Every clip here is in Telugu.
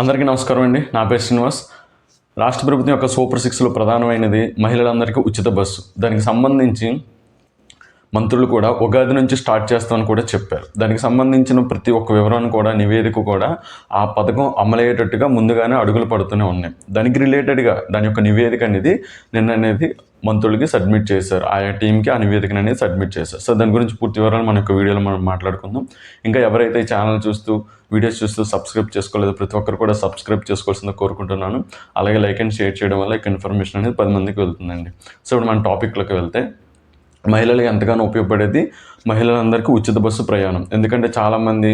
అందరికీ నమస్కారం అండి. నా పేరు శ్రీనివాస్. రాష్ట్ర ప్రభుత్వం యొక్క సూపర్ సిక్స్లో ప్రధానమైనది మహిళలందరికీ ఉచిత బస్సు. దానికి సంబంధించి మంత్రులు కూడా ఉగాది నుంచి స్టార్ట్ చేస్తామని కూడా చెప్పారు. దానికి సంబంధించిన ప్రతి ఒక్క వివరాన్ని కూడా నివేదిక కూడా ఆ పథకం అమలయ్యేటట్టుగా ముందుగానే అడుగులు పడుతూనే ఉన్నాయి. దానికి రిలేటెడ్గా దాని యొక్క నివేదిక అనేది నిన్న అనేది మంత్రులకి సబ్మిట్ చేశారు. ఆయా టీంకి ఆ నివేదికను అనేది సబ్మిట్ చేశారు. సో దాని గురించి పూర్తి వివరాలు మన యొక్క వీడియోలో మనం మాట్లాడుకుందాం. ఇంకా ఎవరైతే ఈ ఛానల్ చూస్తూ వీడియోస్ చూస్తూ సబ్స్క్రైబ్ చేసుకోలేదు ప్రతి ఒక్కరు కూడా సబ్స్క్రైబ్ చేసుకోవాల్సిందో కోరుకుంటున్నాను. అలాగే లైక్ అండ్ షేర్ చేయడం వల్ల ఇక ఇన్ఫర్మేషన్ అనేది పది మందికి వెళ్తుందండి. సో ఇప్పుడు మన టాపిక్లోకి వెళ్తే మహిళలకు ఎంతగానో ఉపయోగపడేది మహిళలందరికీ ఉచిత బస్సు ప్రయాణం. ఎందుకంటే చాలామంది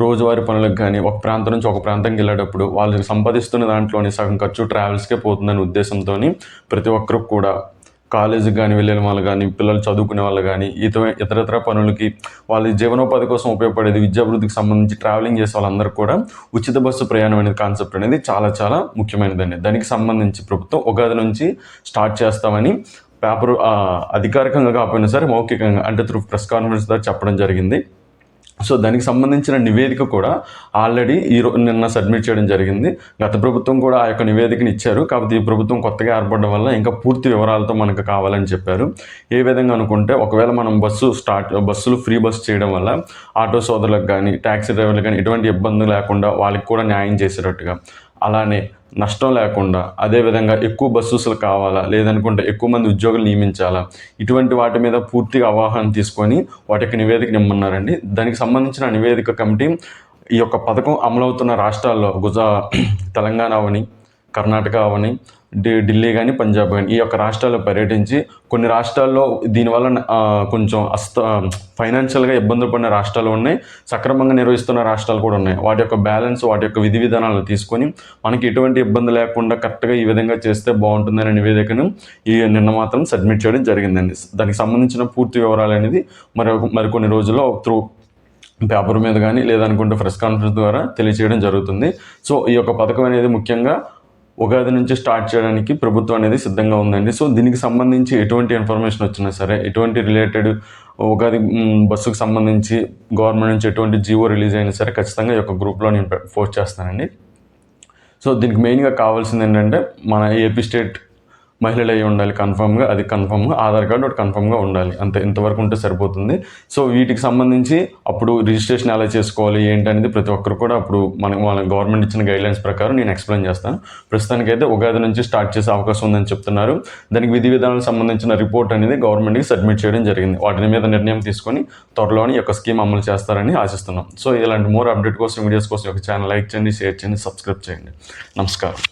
రోజువారి పనులకు కానీ ఒక ప్రాంతం నుంచి ఒక ప్రాంతంకి వెళ్ళేటప్పుడు వాళ్ళు సంపాదిస్తున్న దాంట్లోని సగం ఖర్చు ట్రావెల్స్కే పోతుందనే ఉద్దేశంతో ప్రతి ఒక్కరు కూడా కాలేజీకి కానీ వెళ్ళిన వాళ్ళు కానీ పిల్లలు చదువుకునే వాళ్ళు కానీ ఇతర ఇతరతర పనులకి వాళ్ళ జీవనోపాధి కోసం ఉపయోగపడేది విద్యాభివృద్ధికి సంబంధించి ట్రావెలింగ్ చేసే వాళ్ళందరూ కూడా ఉచిత బస్సు ప్రయాణం అనేది కాన్సెప్ట్ అనేది చాలా చాలా ముఖ్యమైనదండి. దానికి సంబంధించి ప్రభుత్వం ఉగాది నుంచి స్టార్ట్ చేస్తామని పేపర్ అధికారికంగా కాకపోయినా సరే మౌఖికంగా అంటే త్రూ ప్రెస్ కాన్ఫరెన్స్ ద్వారా చెప్పడం జరిగింది. సో దానికి సంబంధించిన నివేదిక కూడా ఆల్రెడీ ఈ నిన్న సబ్మిట్ చేయడం జరిగింది. గత ప్రభుత్వం కూడా ఆ యొక్క నివేదికను ఇచ్చారు. కాకపోతే ఈ ప్రభుత్వం కొత్తగా ఏర్పడడం వల్ల ఇంకా పూర్తి వివరాలతో మనకు కావాలని చెప్పారు. ఏ విధంగా అనుకుంటే ఒకవేళ మనం బస్సు స్టార్ట్ బస్సులు ఫ్రీ బస్సు చేయడం వల్ల ఆటో సోదరులకు కానీ ట్యాక్సీ డ్రైవర్లకు కానీ ఎటువంటి ఇబ్బంది లేకుండా వాళ్ళకి కూడా న్యాయం చేసేటట్టుగా అలానే నష్టం లేకుండా అదేవిధంగా ఎక్కువ బస్సులు కావాలా లేదనుకుంటే ఎక్కువ మంది ఉద్యోగులు నియమించాలా ఇటువంటి వాటి మీద పూర్తిగా అవగాహన తీసుకొని వాటికి నివేదిక నిమ్మన్నారండి దానికి సంబంధించిన నివేదిక కమిటీ ఈ యొక్క పథకం అమలవుతున్న రాష్ట్రాల్లో గుజా తెలంగాణ అవని కర్ణాటక అవని ఢిల్లీ కానీ పంజాబ్ కానీ ఈ యొక్క రాష్ట్రాల్లో పర్యటించి కొన్ని రాష్ట్రాల్లో దీనివల్ల కొంచెం అస్త ఫైనాన్షియల్గా ఇబ్బందులు పడిన రాష్ట్రాలు ఉన్నాయి. సక్రమంగా నిర్వహిస్తున్న రాష్ట్రాలు కూడా ఉన్నాయి. వాటి యొక్క బ్యాలెన్స్ వాటి యొక్క విధి విధానాలు తీసుకొని మనకి ఎటువంటి ఇబ్బంది లేకుండా కరెక్ట్గా ఈ విధంగా చేస్తే బాగుంటుందనే నివేదికను ఈ నిన్న మాత్రం సబ్మిట్ చేయడం జరిగిందండి. దానికి సంబంధించిన పూర్తి వివరాలు అనేది మరి మరికొన్ని రోజుల్లో త్రూ పేపర్ మీద కానీ లేదనుకుంటే ప్రెస్ కాన్ఫరెన్స్ ద్వారా తెలియచేయడం జరుగుతుంది. సో ఈ యొక్క పథకం అనేది ముఖ్యంగా ఉగాది నుంచి స్టార్ట్ చేయడానికి ప్రభుత్వం అనేది సిద్ధంగా ఉందండి. సో దీనికి సంబంధించి ఎటువంటి ఇన్ఫర్మేషన్ వచ్చినా సరే ఎటువంటి రిలేటెడ్ ఉగాది బస్సుకు సంబంధించి గవర్నమెంట్ నుంచి ఎటువంటి జీవో రిలీజ్ అయినా సరే ఖచ్చితంగా ఈ యొక్క గ్రూప్లో నేను పోస్ట్ చేస్తానండి. సో దీనికి మెయిన్గా కావాల్సింది ఏంటంటే మన ఏపీ స్టేట్ మహిళలు అయి ఉండాలి కన్ఫర్మ్గా అది కన్ఫర్మ్గా ఆధార్ కార్డు ఒకటి కన్ఫర్మ్గా ఉండాలి. అంతే ఇంతవరకు ఉంటే సరిపోతుంది. సో వీటికి సంబంధించి అప్పుడు రిజిస్ట్రేషన్ ఎలా చేసుకోవాలి ఏంటి అనేది ప్రతి ఒక్కరు కూడా అప్పుడు మన మన గవర్నమెంట్ ఇచ్చిన గైడ్లైన్స్ ప్రకారం నేను ఎక్స్ప్లెయిన్ చేస్తాను. ప్రస్తుతానికైతే ఉగాది నుంచి స్టార్ట్ చేసే అవకాశం ఉందని చెప్తున్నారు. దానికి విధి విధానాలకు సంబంధించిన రిపోర్ట్ అనేది గవర్నమెంట్కి సబ్మిట్ చేయడం జరిగింది. వాటి మీద నిర్ణయం తీసుకొని త్వరలోనే యొక్క స్కీమ్ అమలు చేస్తారని ఆశిస్తున్నాం. సో ఇలాంటి మోర్ అప్డేట్ కోసం వీడియోస్ కోసం ఒక ఛానల్ లైక్ చేయండి షేర్ చేయండి సబ్స్క్రైబ్ చేయండి. నమస్కారం.